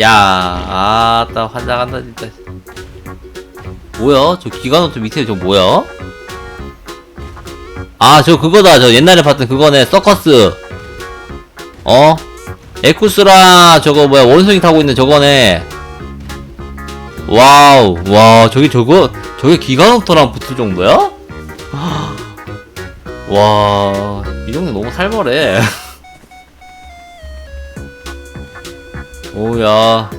야, 아따 환장한다 진짜. 뭐야? 저 기가노트 밑에 저 뭐야? 아, 저 그거다. 저 옛날에 봤던 그거네. 서커스. 어? 에쿠스랑 저거 뭐야? 원숭이 타고 있는 저거네. 와우, 와, 저기 저거, 저게 기가노트랑 붙을 정도야? 와, 이 정도 너무 살벌해. 오야.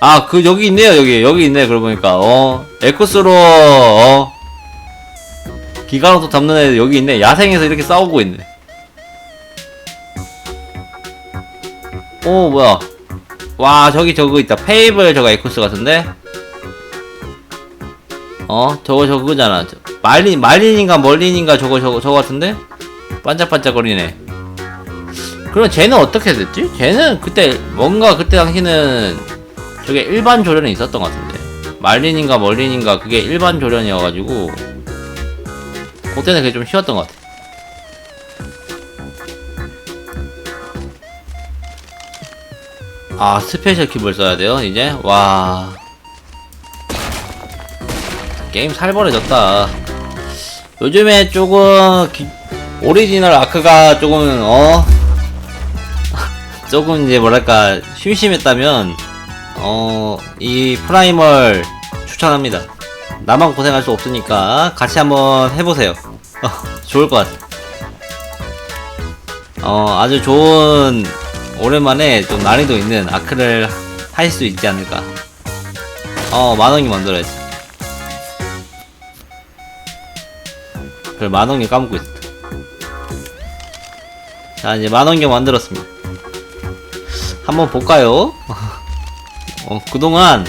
아, 그, 여기 있네요, 여기. 여기 있네, 그러고 보니까. 어, 에쿠스로, 어, 기가노트 잡는 애들 여기 있네. 야생에서 이렇게 싸우고 있네. 오, 뭐야. 와, 저기 저거 있다. 페이블 저거 에쿠스 같은데? 어, 저거 저거 그거잖아. 저, 말린, 말린인가 멀린인가 저거 저거 저거 같은데? 반짝반짝거리네. 그럼 쟤는 어떻게 됐지? 쟤는 그때 뭔가 그때 당시는 저게 일반 조련이 있었던 것 같은데 말린인가 멀린인가 그게 일반 조련이어가지고 그때는 그게 좀 쉬웠던 것 같아. 아 스페셜 킵을 써야 돼요 이제 와 게임 살벌해졌다. 요즘에 조금 기- 오리지널 아크가 조금 어 조금 이제 뭐랄까 심심했다면 어 이 프라이멀 추천합니다. 나만 고생할 수 없으니까 같이 한번 해보세요. 어, 좋을 것 같아. 어 아주 좋은 오랜만에 좀 난이도 있는 아크를 하실 수 있지 않을까. 어 만원이 만들어야지. 그래 만원이 까먹고 있었다. 자 이제 만원경 만들었습니다. 한번 볼까요? 어, 그동안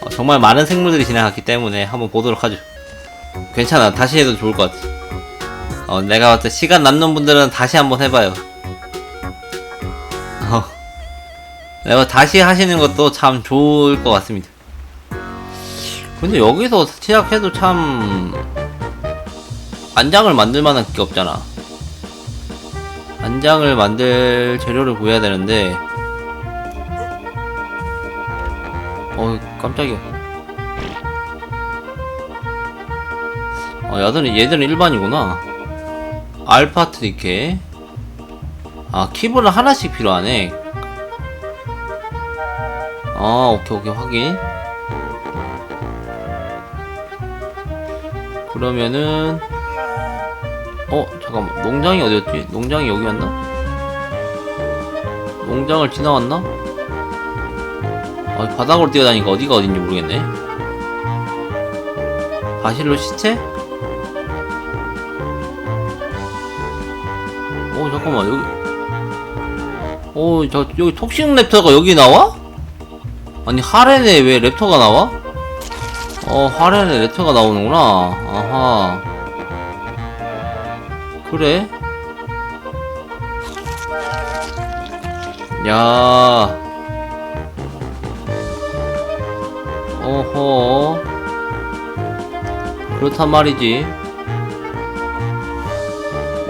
어, 정말 많은 생물들이 지나갔기 때문에 한번 보도록 하죠. 괜찮아. 다시 해도 좋을 것 같아. 어, 내가 봤을 때 시간 남는 분들은 다시 한번 해봐요. 어, 내가 다시 하시는 것도 참 좋을 것 같습니다. 근데 여기서 시작해도 참 안장을 만들 만한 게 없잖아. 안장을 만들 재료를 구해야 되는데. 어 깜짝이야. 어 얘들은 얘들은 일반이구나. 알파트 이렇게 아 키보드 하나씩 필요하네. 아 오케이 오케이 확인. 그러면은 어 잠깐만 농장이 어디였지? 농장이 여기였나? 농장을 지나왔나? 아, 바닥으로 뛰어다니까 어디가 어딘지 모르겠네. 바실로 시체? 어 잠깐만 여기. 어저 여기 톡식 랩터가 여기 나와? 아니 하렌에 왜 랩터가 나와? 어 하렌에 랩터가 나오는구나. 아하. 그래? 야. 어허. 그렇단 말이지.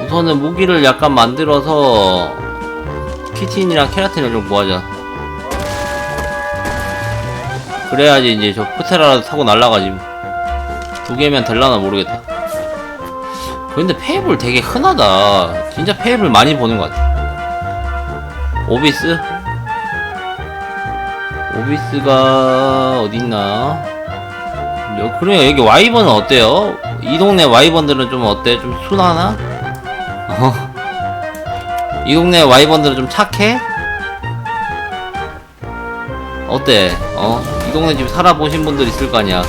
우선은 무기를 약간 만들어서 키틴이랑 케라틴을 좀 구하자. 그래야지 이제 저 프테라라도 타고 날라가지. 뭐. 두 개면 될라나 모르겠다. 근데 페이블 되게 흔하다. 진짜 페이블 많이 보는 것 같아. 오비스? 오비스가 어딨나? 여, 그래 여기 와이번은 어때요? 이 동네 와이번들은 좀 어때? 좀 순하나? 어? 이 동네 와이번들은 좀 착해? 어때? 어? 이 동네 지금 살아보신 분들 있을 거 아니야?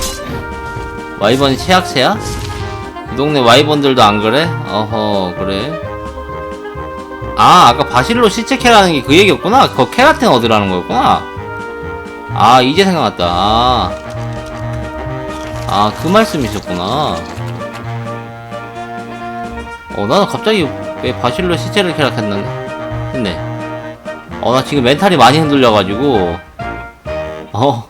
와이번이 최악체야? 이 동네 와이번들도 안 그래? 어허 그래. 아 아까 바실로 시체 캐라는 게 그 얘기였구나. 그 케라틴 얻으라는 거였구나. 아 이제 생각났다. 아, 아그 말씀이셨구나. 어 나는 갑자기 왜 바실로 시체를 캐락했나 했네. 어 나 지금 멘탈이 많이 흔들려가지고. 어,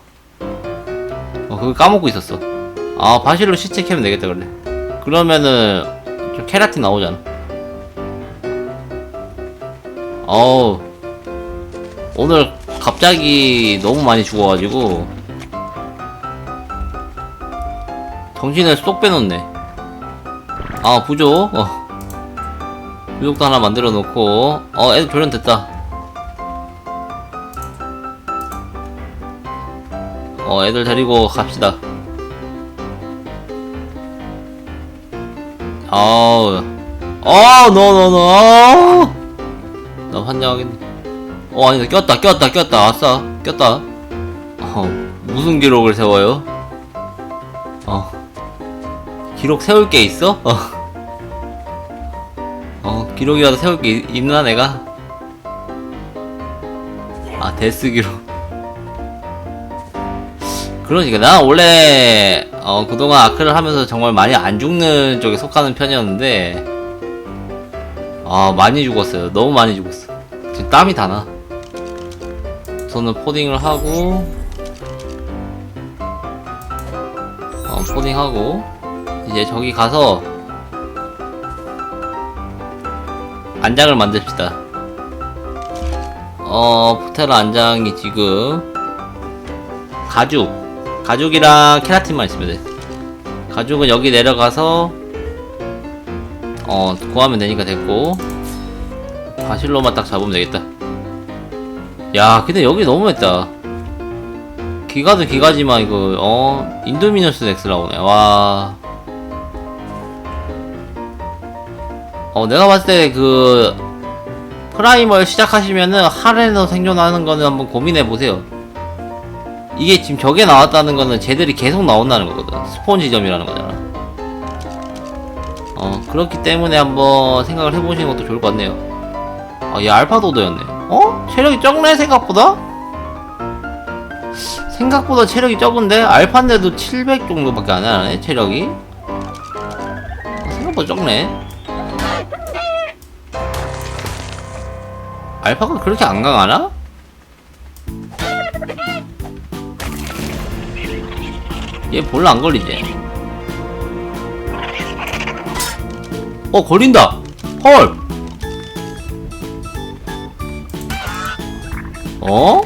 어 그거 까먹고 있었어. 아 바실로 시체 캐면 되겠다 그래 그러면은 좀 케라틴 나오잖아. 어우 오늘 갑자기 너무 많이 죽어가지고 정신을 쏙 빼놓네. 아 부족. 어. 부족도 하나 만들어 놓고 어 애들 조련됐다. 어 애들 데리고 갑시다. 아우 어 노노노 나 환장하겠네. 어 아니다 꼈다 꼈다 꼈다 아싸 꼈다. 어 무슨 기록을 세워요? 어 기록 세울 게 있어? 어. 어, 기록이라도 세울 게 있- 있나, 내가? 아, 데스 기록. 그러니까, 나 원래, 어, 그동안 아크를 하면서 정말 많이 안 죽는 쪽에 속하는 편이었는데, 아, 많이 죽었어요. 너무 많이 죽었어. 지금 땀이 다 나. 저는 포딩을 하고, 어, 포딩하고, 이제 저기 가서 안장을 만듭시다. 어, 포테라 안장이 지금 가죽, 가죽이랑 케라틴만 있으면 돼. 가죽은 여기 내려가서 어 구하면 되니까 됐고 바실로만 딱 잡으면 되겠다. 야, 근데 여기 너무했다. 기가도 기가지만 이거 어 인도미너스 넥스 나오네. 와. 어, 내가 봤을 때 그 프라이멀 시작하시면은 할에서 생존하는 거는 한번 고민해 보세요. 이게 지금 저게 나왔다는 거는 쟤들이 계속 나온다는 거거든. 스폰 지점이라는 거잖아. 어, 그렇기 때문에 한번 생각을 해보시는 것도 좋을 것 같네요. 아, 얘 알파도도였네. 어? 체력이 적네, 생각보다? 생각보다 체력이 적은데? 알파인데도 700 정도밖에 안 하네, 체력이? 어, 생각보다 적네. 알파가 그렇게 안 강하나? 얘 별로 안 걸리지? 어 걸린다! 헐! 어?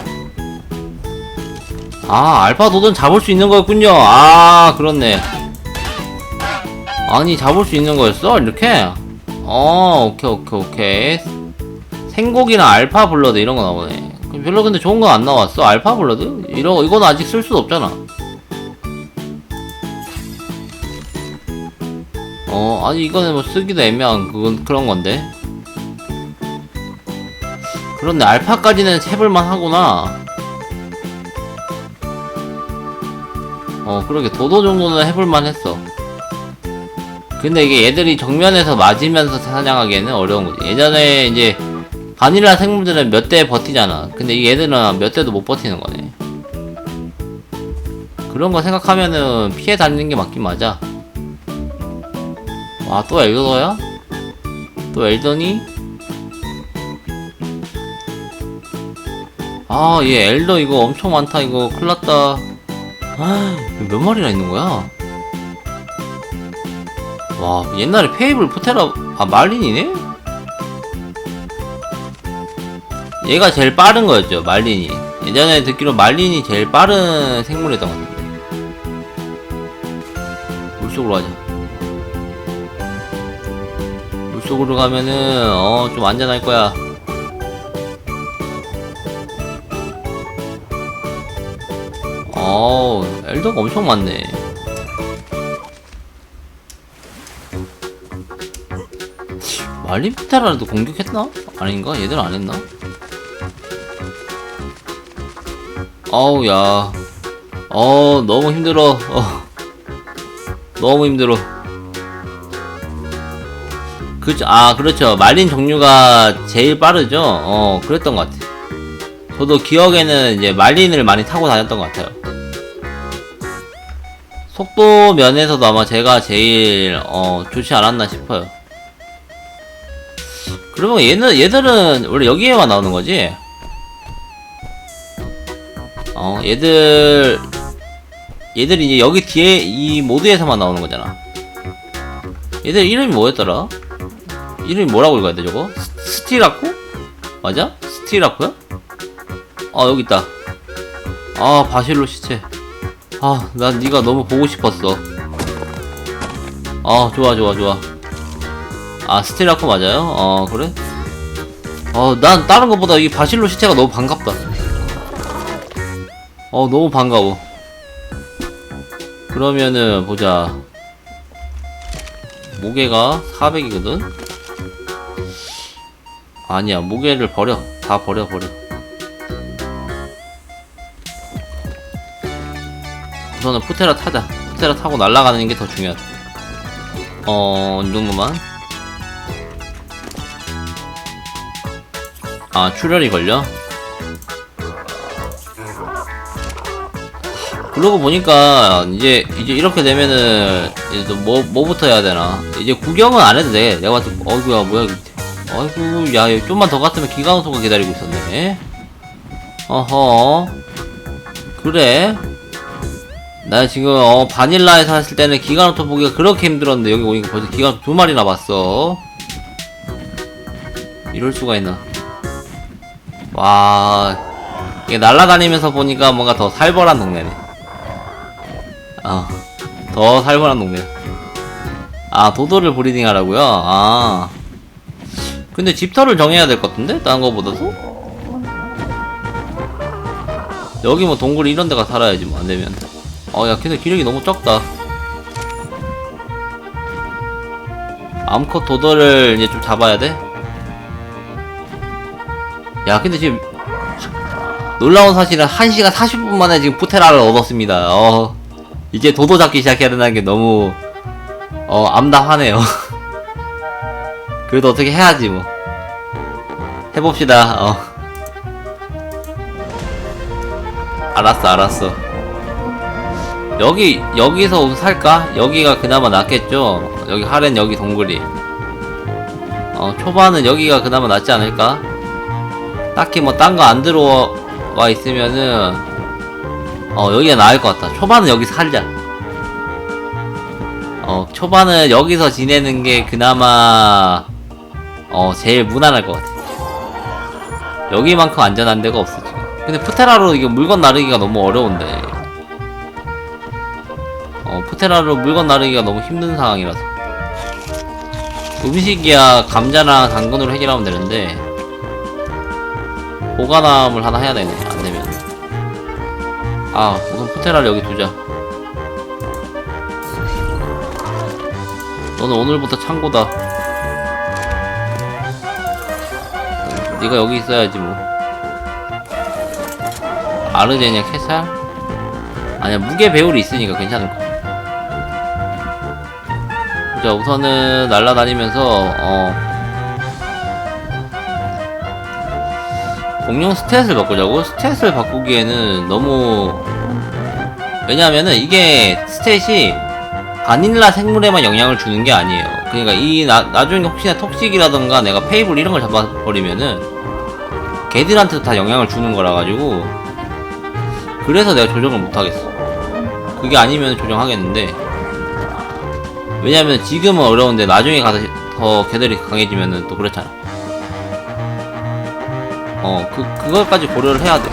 아 알파 도전 잡을 수 있는 거였군요 아 그렇네 아니 잡을 수 있는 거였어 이렇게? 어 오케이 오케이 오케이 생곡이나 알파 블러드 이런 거 나오네. 별로 근데 좋은 건 안 나왔어. 알파 블러드? 이런 이건 아직 쓸 수 없잖아. 어, 아니 이거는 뭐 쓰기도 애매한 그건 그런 건데. 그런데 알파까지는 해볼만 하구나. 어, 그러게 도도 정도는 해볼만 했어. 근데 이게 얘들이 정면에서 맞으면서 사냥하기에는 어려운 거지. 예전에 이제 바닐라 생물들은 몇 대 버티잖아. 근데 이 얘들은 몇 대도 못 버티는 거네. 그런 거 생각하면은 피해 다니는 게 맞긴 맞아. 와, 또 엘더야? 또 엘더니? 아, 얘 엘더 이거 엄청 많다. 이거 큰일 났다. 아, 몇 마리나 있는 거야? 와, 옛날에 페이블 포테라, 아, 말린이네? 얘가 제일 빠른 거였죠, 말린이. 예전에 듣기로 말린이 제일 빠른 생물이었던 것 같은데. 물속으로 가자. 물속으로 가면은, 어, 좀 안전할 거야. 어우, 엘더가 엄청 많네. 말린 피테라도 공격했나? 아닌가? 얘들 안 했나? 어우 야. 어 너무 힘들어. 어. 너무 힘들어. 그죠? 아 그렇죠. 말린 종류가 제일 빠르죠. 어 그랬던 것 같아. 저도 기억에는 이제 말린을 많이 타고 다녔던 것 같아요. 속도 면에서도 아마 제가 제일 어 좋지 않았나 싶어요. 그러면 얘는 얘들은 원래 여기에만 나오는 거지? 어, 얘들, 얘들 이제 여기 뒤에 이 모드에서만 나오는 거잖아. 얘들 이름이 뭐였더라? 이름이 뭐라고 읽어야 돼, 저거? 스, 스티라코? 맞아? 스티라코야? 아 여기 있다 아 바실로 시체 아난 네가 너무 보고 싶었어 아 좋아 좋아 좋아 아 스틸라코 맞아요? 어 그래? 어난 다른 것보다 이 바실로 시체가 너무 반갑다 어 너무 반가워 그러면은 보자 무게가 400이거든? 아니야 무게를 버려. 다 버려 버려. 우선은 푸테라 타자. 푸테라 타고 날아가는 게 더 중요하다. 어 이 정도만? 아 출혈이 걸려? 그러고 보니까 이제 이제 이렇게 되면은 이제 또뭐 뭐부터 해야 되나? 이제 구경은 안 해도 돼. 내가 봤을 때 어이구야 뭐야 아이고 야 좀만 더 갔으면 기가노소가 기다리고 있었네. 어허. 그래? 나 지금 어 바닐라에서 했을 때는 기가노토 보기가 그렇게 힘들었는데 여기 오니까 벌써 기가노토 두 마리나 봤어. 이럴 수가 있나? 와 이게 날아다니면서 보니까 뭔가 더 살벌한 동네네. 아더 살벌한 동네. 아 도도를 브리딩 하라고요? 아 근데 집터를 정해야 될 것 같은데? 다른 거보다도? 여기 뭐 동굴 이런 데가 살아야지 뭐 안되면 어야 근데 기력이 너무 적다 암컷 도도를 이제 좀 잡아야 돼? 야 근데 지금 놀라운 사실은 1시간 40분 만에 지금 푸테라를 얻었습니다 어 이제 도도 잡기 시작해야 된다는 게 너무 어 암담하네요 그래도 어떻게 해야지 뭐. 해봅시다. 어. 알았어 알았어. 여기 여기서 우선 살까? 여기가 그나마 낫겠죠? 여기 하렌 여기 동굴이. 어 초반은 여기가 그나마 낫지 않을까? 딱히 뭐 딴 거 안 들어와 있으면은 어 여기가 나을 것 같다 초반은 여기 살자. 어 초반은 여기서 지내는 게 그나마 어 제일 무난할 것 같아. 여기만큼 안전한 데가 없어 지금 근데 푸테라로 이게 물건 나르기가 너무 어려운데. 어 푸테라로 물건 나르기가 너무 힘든 상황이라서. 음식이야 감자나 당근으로 해결하면 되는데 보관함을 하나 해야 되네 안되면. 아 우선 푸테라를 여기 두자. 너는 오늘부터 창고다 네가 여기 있어야지 뭐 아르제냐 캐살? 아니야 무게 배율이 있으니까 괜찮을 거야 자 우선은 날라다니면서 어 공룡 스탯을 바꾸자고? 스탯을 바꾸기에는 너무 왜냐면은 이게 스탯이 바닐라 생물에만 영향을 주는 게 아니에요 그러니까 이 나, 나중에 혹시나 톡식이라던가 내가 페이블 이런 걸 잡아버리면은 걔들한테도 다 영향을 주는 거라 가지고 그래서 내가 조정을 못 하겠어 그게 아니면 조정하겠는데 왜냐면 지금은 어려운데 나중에 가서 더 걔들이 강해지면은 또 그렇잖아 어, 그, 그걸까지 고려를 해야 돼.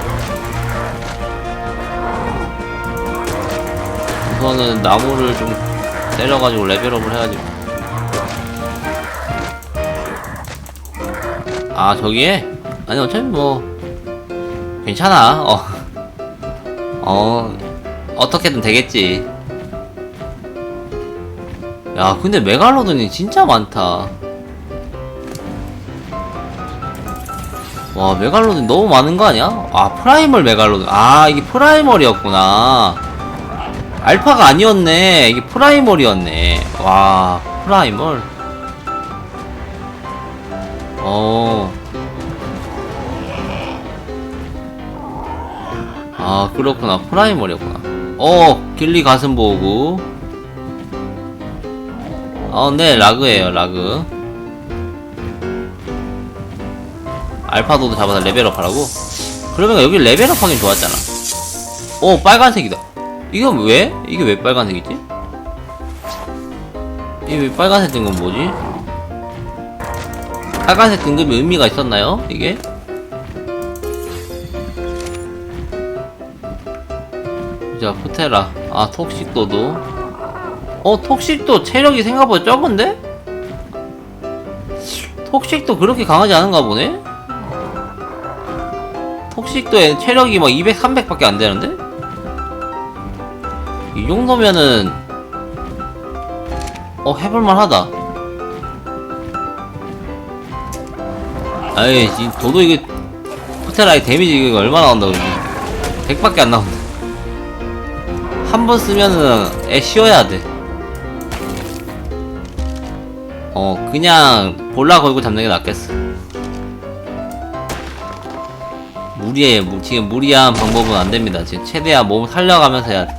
우선은 나무를 좀 때려가지고 레벨업을 해야지. 아, 저기에? 아니, 어차피 뭐, 괜찮아. 어, 어, 어떻게든 되겠지. 야, 근데 메갈로돈이 진짜 많다. 와 메갈로돈 너무 많은 거 아니야? 아 프라이멀 메갈로돈 아 이게 프라이멀이었구나 알파가 아니었네 이게 프라이멀이었네 와 프라이멀 어. 아 그렇구나 프라이멀이었구나 어 길리 가슴 보고 어네 라그에요 라그 알파도도 잡아서 레벨업 하라고? 그러면 여기 레벨업 하긴 좋았잖아. 오, 빨간색이다. 이건 왜? 이게 왜 빨간색이지? 이게 왜 빨간색 된 건 뭐지? 빨간색 등급이 의미가 있었나요? 이게? 자 포테라 아 톡식도도 어 톡식도 체력이 생각보다 적은데? 톡식도 그렇게 강하지 않은가 보네? 톡식도 애- 체력이 막 200, 300밖에 안 되는데? 이 정도면은 어 해볼만 하다 아이 이 도도 이게 포테라의 데미지 이거 얼마 나온다고 100밖에 안 나온다 한 번 쓰면은 애 쉬어야 돼. 어, 그냥 볼라 걸고 잡는 게 낫겠어. 무리해, 무- 지금 무리한 방법은 안 됩니다. 지금 최대한 몸 살려가면서 해야 돼.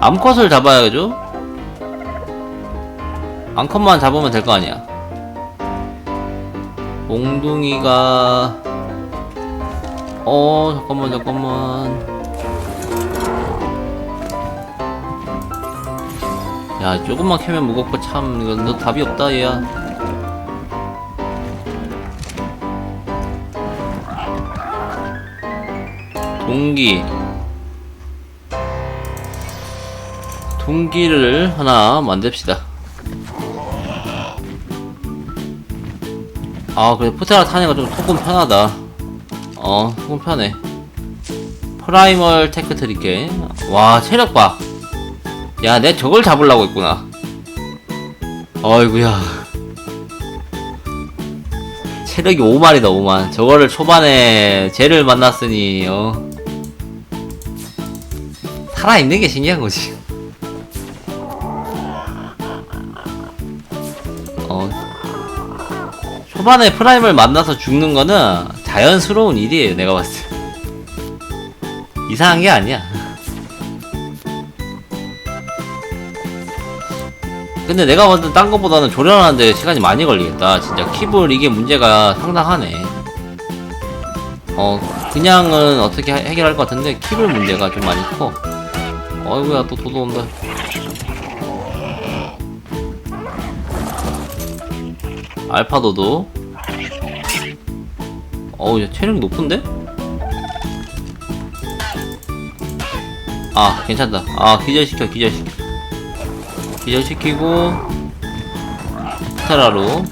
암컷을 잡아야죠? 암컷만 잡으면 될 거 아니야. 몽둥이가, 어, 잠깐만, 잠깐만. 야 조금만 캐면 무겁고 참 이거 너 답이 없다 얘야. 동기. 동기를 하나 만듭시다 아 그래 포테라 타니까 좀 조금 편하다 어 조금 편해 프라이멀 테크 드릴게 와 체력 봐 야, 내 저걸 잡으려고 했구나. 어이구야. 체력이 5만이다, 5만. 저거를 초반에 쟤를 만났으니, 어. 살아있는 게 신기한 거지. 초반에 프라임을 만나서 죽는 거는 자연스러운 일이에요, 내가 봤을 때. 이상한 게 아니야. 근데 내가 봤을 때딴 거보다는 조련하는데 시간이 많이 걸리겠다. 진짜 킵을 이게 문제가 상당하네. 어, 그냥은 어떻게 해- 해결할 것 같은데 킵을 문제가 좀 많이 커. 어이구야, 또 도도 온다. 알파 도도. 어우, 얘 체력이 높은데? 아, 괜찮다. 아, 기절시켜, 기절시켜. 기절시키고 테라로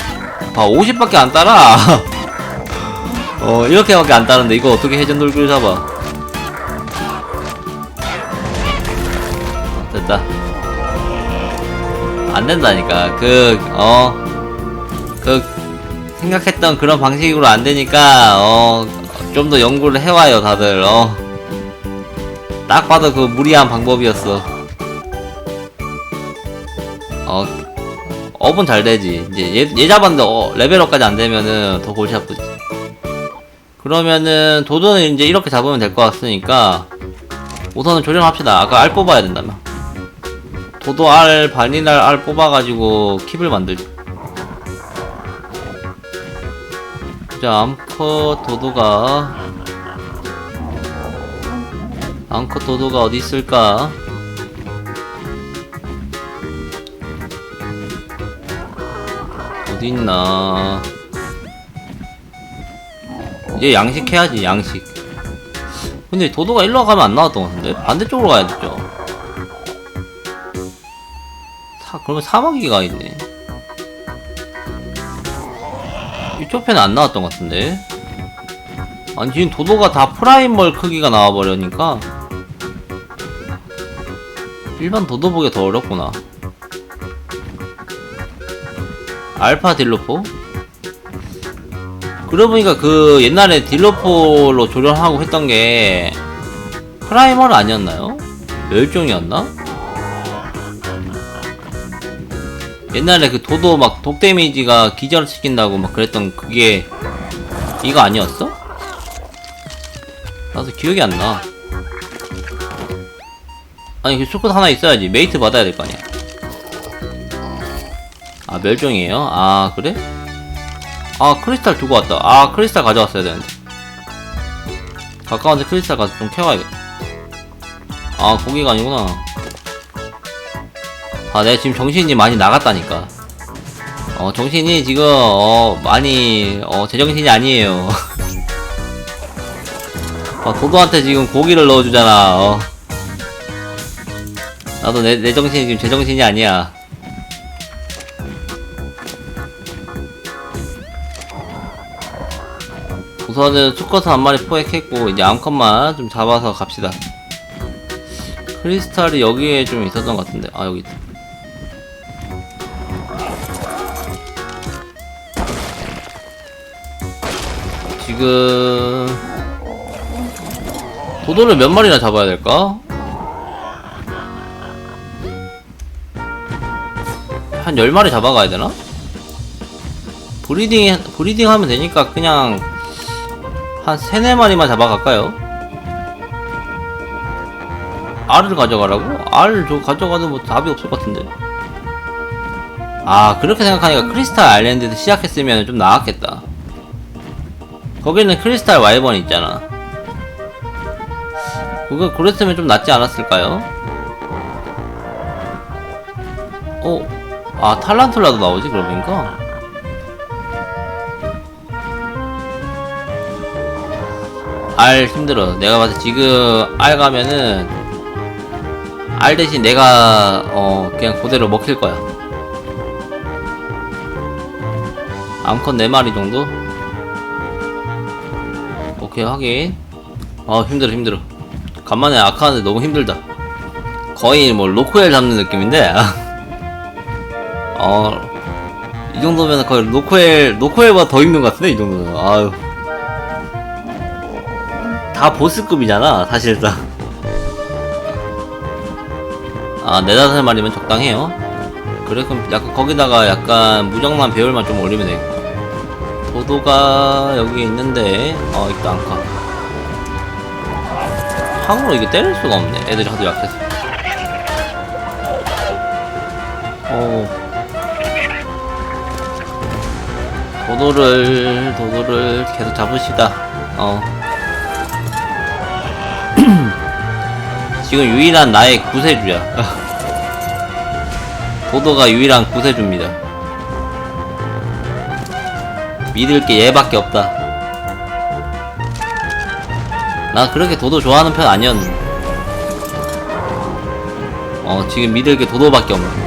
봐 50밖에 안 따라 어 이렇게밖에 안 따는데 이거 어떻게 회전 돌기를 잡아 어, 됐다 안 된다니까 그 어 그 생각했던 그런 방식으로 안 되니까 어 좀 더 연구를 해와요 다들 어 딱 봐도 그 무리한 방법이었어 어, 업은 잘 되지. 이제 얘, 얘 잡았는데 어, 레벨업까지 안 되면은 더 골치 아프지. 그러면은 도도는 이제 이렇게 잡으면 될 것 같으니까 우선은 조정합시다. 아까 알 뽑아야 된다며. 도도 알, 바니날 알 뽑아가지고 킵을 만들 자. 자, 암컷 도도가 암컷 도도가 어디 있을까? 어디 있나? 이제 양식 해야지 양식. 근데 도도가 일로 가면 안 나왔던 것 같은데 반대쪽으로 가야겠죠. 사 그러면 사마귀가 있네. 편에 안 나왔던 것 같은데. 아니 지금 도도가 다 프라이멀 크기가 나와버려니까 일반 도도 보기 더 어렵구나. 알파 딜로포? 그러고 보니까 그 옛날에 딜로포로 조련하고 했던 게 프라이멀 아니었나요? 멸종이었나? 옛날에 그 도도 막 독 데미지가 기절 시킨다고 막 그랬던 그게 이거 아니었어? 나도 기억이 안 나. 아니 그 쇼컷 하나 있어야지 메이트 받아야 될 거 아니야. 아 멸종이에요? 아 그래? 아 크리스탈 두고 왔다 아 크리스탈 가져왔어야 되는데 가까운데 크리스탈 가서 좀 캐와야겠다 아 고기가 아니구나 아 내가 지금 정신이 많이 나갔다니까 어 정신이 지금 어 많이 어 제정신이 아니에요 어, 도도한테 지금 고기를 넣어주잖아. 어. 나도 내, 내 정신이 지금 제 정신이 아니야. 우선은 수컷은 한 마리 포획했고 이제 암컷만 좀 잡아서 갑시다. 크리스탈이 여기에 좀 있었던 것 같은데 아 여기 있다. 지금 도도를 몇 마리나 잡아야 될까? 한 10마리 잡아가야 되나? 브리딩, 브리딩 하면 되니까 그냥 한 3, 4마리만 잡아갈까요? 알을 가져가라고? 알 저 가져가도 뭐 답이 없을 것 같은데. 아, 그렇게 생각하니까 크리스탈 아일랜드에서 시작했으면 좀 나았겠다. 거기는 크리스탈 와이번이 있잖아. 그거 그랬으면 좀 낫지 않았을까요? 어? 아 탈란툴라도 나오지 그러니까 알 힘들어 내가 봐서 지금 알 가면은 알 대신 내가 어 그냥 그대로 먹힐 거야 암컷 4마리 정도? 오케이 확인 어 힘들어 힘들어 간만에 아카하는데 너무 힘들다 거의 뭐 로코엘 잡는 느낌인데 어, 이 정도면 거의 노코엘, 노코엘보다 더 힘든 것 같은데, 이 정도면. 아유. 다 보스급이잖아, 사실상. 아, 네다섯 마리면 적당해요. 그래, 그럼 약간 거기다가 약간 무정란 배율만 좀 올리면 되겠다. 도도가 여기 있는데, 어, 있다, 안카. 항으로 이게 때릴 수가 없네. 애들이 하도 약해서. 어. 도도를 도도를 계속 잡으시다. 어. 지금 유일한 나의 구세주야. 도도가 유일한 구세주입니다. 믿을 게 얘밖에 없다. 나 그렇게 도도 좋아하는 편 아니었는데. 어, 지금 믿을 게 도도밖에 없네.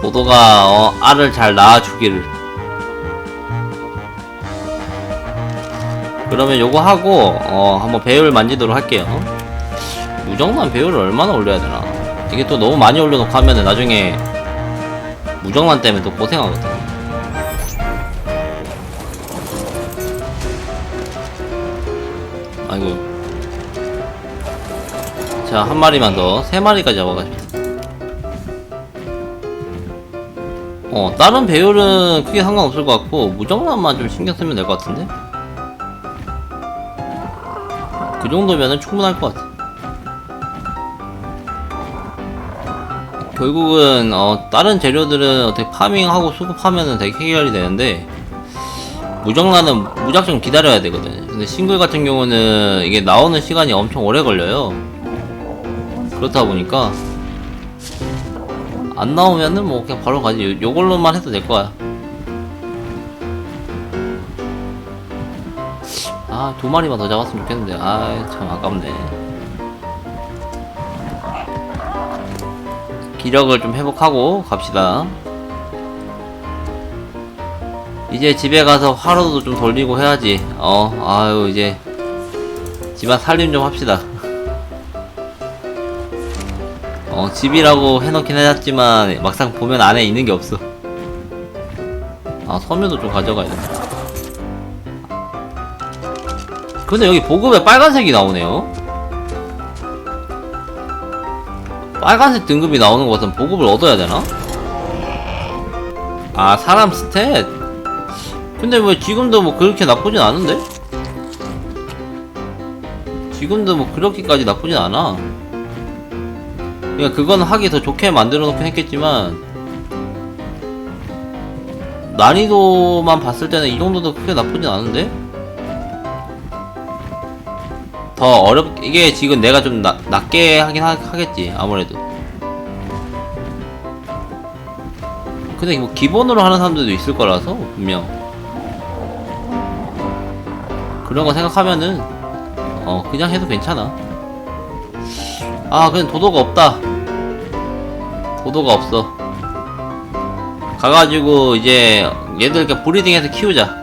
도도가 어, 알을 잘 낳아주기를 그러면 요거 하고 어, 한번 배율 만지도록 할게요 무정란 배율을 얼마나 올려야 되나 이게 또 너무 많이 올려놓고 하면은 나중에 무정란 때문에 또 고생하거든 아이고 자 한 마리만 더 세 마리까지 잡아가지고 어, 다른 배율은 크게 상관없을 것 같고, 무정란만 좀 신경 쓰면 될 것 같은데? 그 정도면은 충분할 것 같아. 결국은, 어, 다른 재료들은 어떻게 파밍하고 수급하면은 되게 해결이 되는데, 무정란은 무작정 기다려야 되거든. 근데 싱글 같은 경우는 이게 나오는 시간이 엄청 오래 걸려요. 그렇다 보니까, 안 나오면은 뭐 그냥 바로 가지 요, 요걸로만 해도 될 거야 아 두 마리만 더 잡았으면 좋겠는데 아 참 아깝네 기력을 좀 회복하고 갑시다 이제 집에 가서 화로도 좀 돌리고 해야지 어 아유 이제 집안 살림 좀 합시다 어, 집이라고 해놓긴 해놨지만 막상 보면 안에 있는 게 없어. 아, 섬유도 좀 가져가야 돼. 근데 여기 보급에 빨간색이 나오네요. 빨간색 등급이 나오는 것은 보급을 얻어야 되나? 아, 사람 스탯? 근데 왜 지금도 뭐 그렇게 나쁘진 않은데? 지금도 뭐 그렇게까지 나쁘진 않아. 그러니까 그건 하기 더 좋게 만들어 놓긴 했겠지만 난이도만 봤을 때는 이 정도도 크게 나쁘진 않은데? 더 어렵 이게 지금 내가 좀 나, 낮게 하긴 하, 하겠지 아무래도. 근데 뭐 기본으로 하는 사람들도 있을 거라서 분명. 그런 거 생각하면은 어 그냥 해도 괜찮아. 아 그냥 도도가 없다. 도도가 없어. 가가지고 이제 얘들 이렇게 브리딩해서 키우자.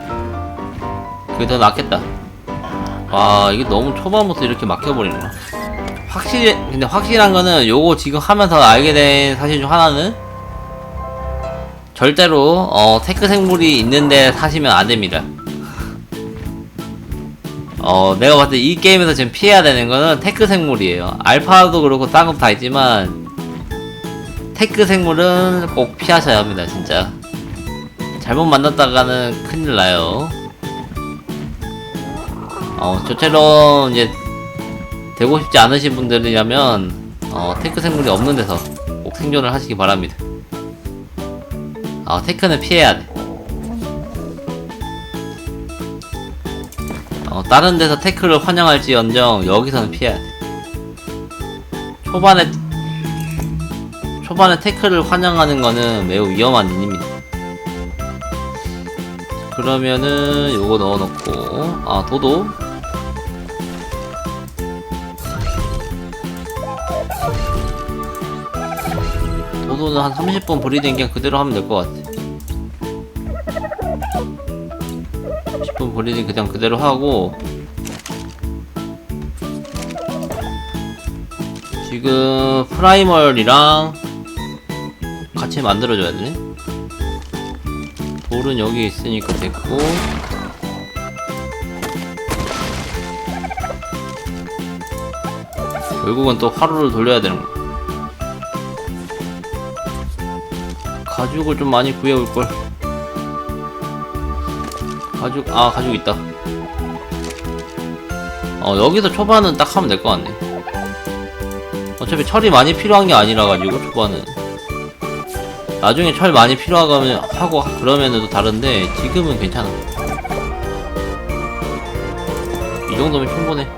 그게 더 낫겠다 아 이게 너무 초반부터 이렇게 막혀버리네 확실히 근데 확실한 거는 요거 지금 하면서 알게 된 사실 중 하나는 절대로 어 테크 생물이 있는데 사시면 안 됩니다. 어 내가 봤을 때 이 게임에서 지금 피해야 되는 거는 테크 생물이에요. 알파도 그렇고 딴 것도 다 있지만 테크 생물은 꼭 피하셔야 합니다, 진짜. 잘못 만났다가는 큰일 나요. 어 저처럼 이제 되고 싶지 않으신 분들이라면 어, 테크 생물이 없는 데서 꼭 생존을 하시기 바랍니다. 아, 테크는 피해야 돼. 어, 다른 데서 테크를 환영할지언정 여기서는 피해야 돼. 초반에 초반에 테크를 환영하는 거는 매우 위험한 일입니다. 그러면은 요거 넣어놓고 아 도도 도도는 한 30분 브리딩 그냥 그대로 하면 될 것 같아. 10분 브리딩 그냥 그대로 하고 지금 프라이멀이랑 같이 만들어줘야 되네. 돌은 여기 있으니까 됐고 결국은 또 화로를 돌려야 되는 거. 가죽을 좀 많이 구해올 걸. 가죽 아 가죽 있다. 어 여기서 초반은 딱 하면 될 것 같네. 어차피 철이 많이 필요한 게 아니라 가지고 초반은. 나중에 철 많이 필요하면 하고 그러면은 또 다른데 지금은 괜찮아. 이 정도면 충분해.